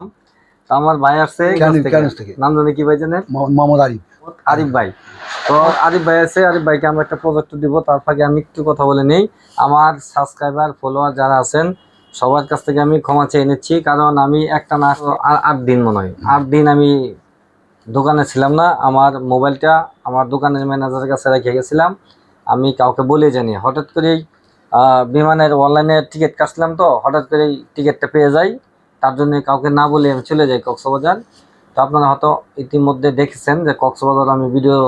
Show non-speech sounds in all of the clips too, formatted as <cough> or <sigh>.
তো আমার ভাই আসছে। নাম জানি কি ভাই জানেন? মোহাম্মদ- আরিফ। আরিফ ভাই। তো আরিফ ভাই আছে আরিফ ভাইকে আমরা একটা প্রজেক্ট দিব তার ফাঁকে আমি একটু কথা বলে নেই। আমার সাবস্ক্রাইবার ফলোয়ার যারা আছেন সবার কাছ থেকে আমি ক্ষমা চেয়ে নিচ্ছি কারণ আমি একটা না আট দিন মনে হয়। আট দিন আমি দোকানে ছিলাম না আমার মোবাইলটা আমার দোকানের ম্যানেজারের কাছে রেখে গেছিলাম। আমি কাউকে বলে জানি। হঠাৎ করেই আহ, বিমানের অনলাইনে টিকিট কাটছিলাম তো হঠাৎ করেই টিকিটটা পেয়ে যাই। তার জন্য কাউকে না বলে আমি চলে যাই কক্সবাজার। তো আপনারা হয়তো ইতিমধ্যে দেখেছেন যে কক্সবাজার আমি ভিডিও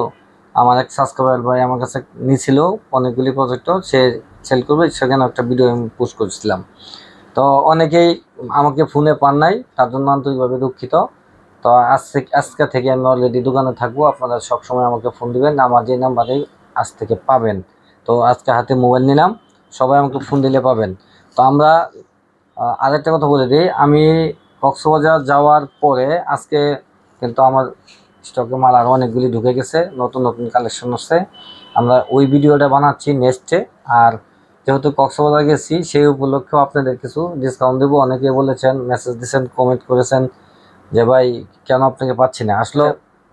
আমার এক সাবস্ক্রাইবার ভাই আমার কাছে নিয়েছিল অনেকগুলি প্রজেক্ট সে সেল করবে সেখানে একটা ভিডিও আমি পোস্ট করেছিলাম। তো অনেকেই আমাকে ফোনে পান নাই, তার জন্য আন্তরিকভাবে দুঃখিত। তো আজ থেকে আজকে থেকে আমি অলরেডি দোকানে থাকব, আপনারা সবসময় আমাকে ফোন দিবেন, আমার যে নাম্বারে আজ থেকে পাবেন। তো আজকে হাতে মোবাইল নিলাম, সবাই আমাকে ফোন দিলে পাবেন। তো আমরা আহ, আরেকটা কথা বলে দিই। আমি কক্সবাজার যাওয়ার পরে আজকে কিন্তু আমার স্টকে মাল আরও অনেকগুলি ঢুকে গেছে নতুন নতুন কালেকশন আসছে। আমরা ওই ভিডিওটা বানাচ্ছি নেক্সটে আর যেহেতু কক্সবাজার গেছি সেই উপলক্ষেও আপনাদের কিছু ডিসকাউন্ট দেবো। অনেকে বলেছেন মেসেজ দিয়েছেন কমেন্ট করেছেন যে ভাই কেন আপনাকে পাচ্ছি না? আসলে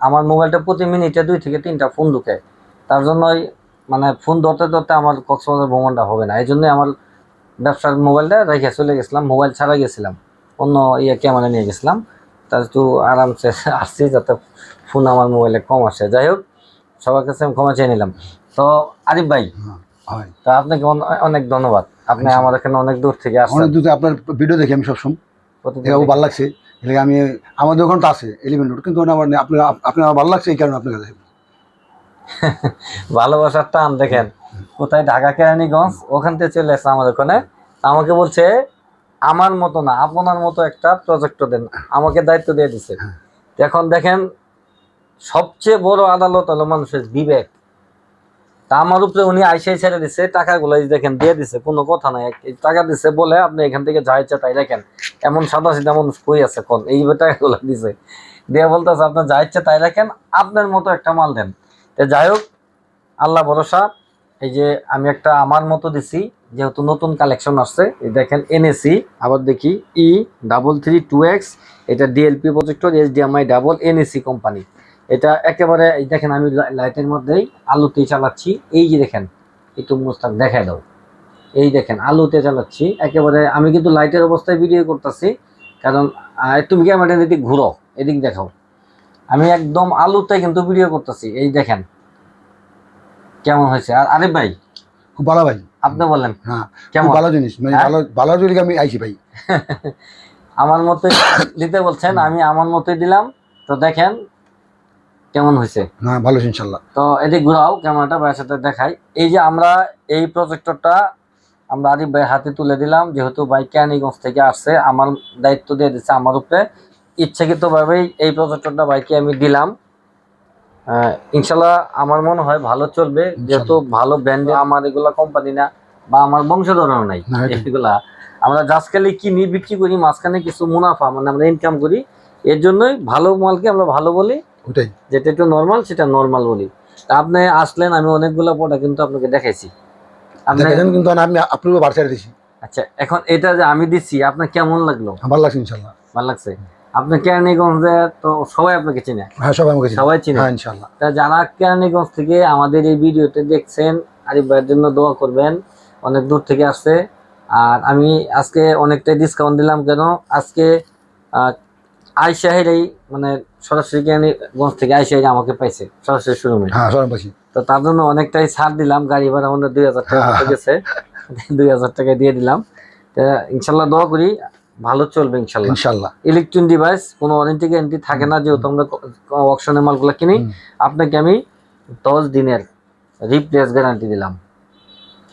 আমার মোবাইলটা প্রতি মিনিটে দুই থেকে তিনটা ফোন ঢুকে। তার জন্যই মানে ফোন ধরতে ধরতে আমার কক্সবাজার ভ্রমণটা হবে না। এই জন্যই আমার ব্যবসার মোবাইলটা রেখে চলে গেছিলাম মোবাইল ছাড়া গেছিলাম। অন্য ইয়ে ক্যামেরা নিয়ে গেছিলাম। তার একটু আরামসে <laughs> আসছি যাতে ফোন আমার মোবাইলে কম আসে। যাই হোক সবার কাছে আমি ক্ষমা চেয়ে নিলাম। তো আরিফ ভাই হ্যাঁ, তো আপনাকে অনেক ধন্যবাদ। আপনি আমার এখানে অনেক দূর থেকে আসছেন। অনেক দূর থেকে আপনার ভিডিও দেখি আমি সবসময়। ভালো লাগছে। এলে আমি আমাদের ওখানে তো আছে এলিভেন রোড কিন্তু আমার। আপনার আপনার ভালো লাগছে এই কারণে আপনার কাছে। <laughs> ভালোবাসার টান দেখেন। কোথায়? ঢাকা কেরানীগঞ্জ। ওখান থেকে চলে আসছে আমাদের ওখানে। আমাকে বলছে আমার মতো না আপনার মতো একটা প্রজেক্ট দেন। আমাকে দায়িত্ব দিয়ে দিছে। এখন দেখেন সবচেয়ে বড় আদালত হলো মানুষের বিবেক। তা আমার উপরে উনি আইসাই ছেড়ে দিছে টাকাগুলো দেখেন দিয়ে দিছে কোনো কথা নাই। টাকা দিছে বলে আপনি এখান থেকে যা ইচ্ছা তাই রাখেন। এমন সাদা সিধা মানুষ কই আছে কোন? এই টাকাগুলো দিছে। দিয়ে বলতেছে আপনার যা ইচ্ছা তাই রাখেন আপনার মতো একটা মাল দেন। তো যাই হোক আল্লাহ ভরসা এই যে আমি একটা আমার মতো দিছি, যেহেতু নতুন কালেকশন আসছে দেখেন এনএসি আবার দেখি ই ডাবল থ্রি টু এক্স এটা DLP projector HDMI double NAC company এটা একেবারে দেখেন আমি লাইটের মধ্যেই আলুতে চালাচ্ছি, এই যে দেখেন, একটু মুস্তাক দেখায় দাও। এই দেখেন আলুতে চালাচ্ছি, একেবারে আমি কিন্তু লাইটের অবস্থায় ভিডিও করতেছি, কারণ তুমি ক্যামেরা এদিক ঘুরো, এদিক দেখাও। আমি একদম আলুতে কিন্তু ভিডিও করতেছি, এই দেখেন। কেমন হয়েছে? আর আরে ভাই? খুব ভালো ভাই। আপনি বলেন হ্যাঁ কেমন? ভালো জিনিস মানে হ্যাঁ? ভালো ভালো জিনিস আমি আইছি ভাই। <laughs> আমার মতোই দিতে বলছেন আমি আমার মতোই দিলাম। তো দেখেন কেমন হয়েছে। হ্যাঁ ভালো ইনশাল্লাহ। তো এদিক ঘুরাও ক্যামেরাটা ভাইয়ের সাথে দেখাই। এই যে আমরা এই প্রজেক্টরটা আমরা আরিফ ভাইয়ের হাতে তুলে দিলাম যেহেতু ভাই ক্যানিগঞ্জ থেকে আসছে আমার দায়িত্ব দিয়ে দিচ্ছে আমার উপরে। ইচ্ছাকৃতভাবেই এই প্রজেক্টরটা ভাইকে আমি দিলাম। ইনশাল্লাহ আমার মনে হয় ভালো চলবে। যেহেতু ভালো ব্র্যান্ডে আমার এগুলা কোম্পানি না বা আমার বংশধরও নাই এগুলা। আমরা জাস্টকালি কিনি বিক্রি করি মাঝখানে কিছু মুনাফা মানে আমরা ইনকাম করি। এর জন্যই ভালো মালকে আমরা ভালো বলি। ওটাই। যেটা একটু নর্মাল সেটা নর্মাল বলি। তা আপনি আসলেন আমি অনেকগুলো প্রোডাক্ট কিন্তু আপনাকে দেখাইছি। কিন্তু আমি আপনার বাড়ি দিছি। আচ্ছা এখন এটা যে আমি দিচ্ছি আপনার কেমন লাগল? ভালো লাগছে ইনশাল্লাহ ভালো লাগছে? আপনি কেরানীগঞ্জে তো সবাই আপনাকে চিনে। হ্যাঁ সবাই আমাকে সবাই চিনে। হ্যাঁ ইনশাল্লাহ তা যারা কেরানীগঞ্জ থেকে আমাদের এই ভিডিওতে দেখছেন আরিফ ভাইয়ের জন্য দোয়া করবেন। অনেক দূর থেকে আসছে। আর আমি আজকে অনেকটাই ডিসকাউন্ট দিলাম কেন? আজকে আইসাহের এই মানে সরাসরি কেরানীগঞ্জ থেকে আইসাহের আমাকে পাইছে সরাসরি শোরুমে। হ্যাঁ তো তার জন্য অনেকটাই ছাড় দিলাম গাড়ি ভাড়া আমাদের দুই হাজার টাকা মতো গেছে। দুই হাজার টাকা দিয়ে দিলাম। তা ইনশাল্লাহ দোয়া করি। ভালো চলবে ইনশাল্লাহ। ইনশাল্লাহ। ইলেকট্রনিক ডিভাইস কোনো ওয়ারেন্টি গ্যারেন্টি থাকে না যেহেতু আমরা অকশনের মালগুলো কিনি। আপনাকে আমি দশ দিনের রিপ্লেস গ্যারান্টি দিলাম।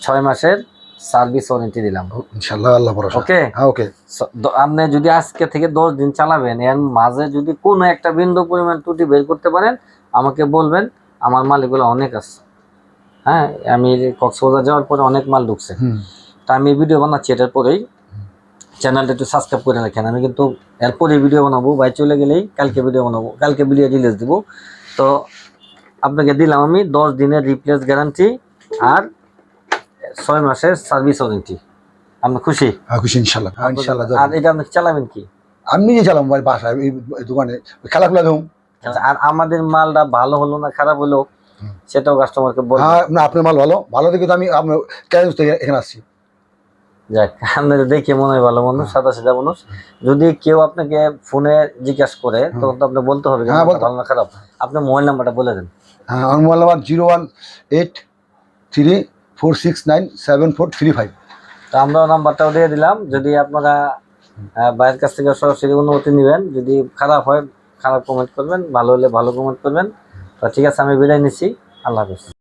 ছয় মাসের সার্ভিস ওয়ারেন্টি দিলাম। ইনশাল্লাহ আল্লাহ ভরসা। ওকে হ্যাঁ ওকে আপনি যদি আজকে থেকে দশ দিন চালাবেন এর মাঝে যদি কোনো একটা বিন্দু পরিমাণ ত্রুটি বের করতে পারেন আমাকে বলবেন আমার মাল এগুলো অনেক আছে হ্যাঁ আমি কক্সবাজার যাওয়ার পরে অনেক মাল ঢুকছে। তা আমি ভিডিও বানাচ্ছি এটার পরেই চ্যানেলটা একটু সাবস্ক্রাইব করে রাখেন। আমি কিন্তু এরপরে ভিডিও বানাবো বাই চলে গেলেই কালকে ভিডিও বানাবো কালকে ভিডিও রিলিজ দিব। তো আপনাকে দিলাম আমি দশ দিনের রিপ্লেস গ্যারান্টি আর ছয় মাসের সার্ভিস ওয়ারেন্টি আপনি খুশি? হ্যাঁ খুশি ইনশাল্লাহ। হ্যাঁ ইনশাল্লাহ আর এটা আপনি চালাবেন কি? আমি নিজে চালাম বাড়ি বাসায় এই দোকানে। খেলাধুলা দেবো। আচ্ছা, আর আমাদের মালটা ভালো হলো না খারাপ হলো সেটাও কাস্টমারকে বলব হ্যাঁ না আপনার মাল ভালো। ভালো দেখে তো আমি আপনার এখানে আসছি। যাক আপনাদের দেখে মনে হয় ভালো মানুষ সাদা সাদা মানুষ। যদি কেউ আপনাকে ফোনে জিজ্ঞাসা করে তখন তো আপনি বলতে হবে হ্যাঁ, ভালো না খারাপ। আপনার মোবাইল নাম্বারটা বলে দেন। হ্যাঁ আমার mobile number zero one eight three four six nine seven four three five. তো আমরা নাম্বারটাও দিয়ে দিলাম। যদি আপনারা ভাইয়ের কাছ থেকে সরাসরি অনুমতি নেবেন যদি খারাপ হয় খারাপ কমেন্ট করবেন ভালো হলে ভালো কমেন্ট করবেন। তো ঠিক আছে আমি বিদায় নিচ্ছি। আল্লাহ হাফিজ।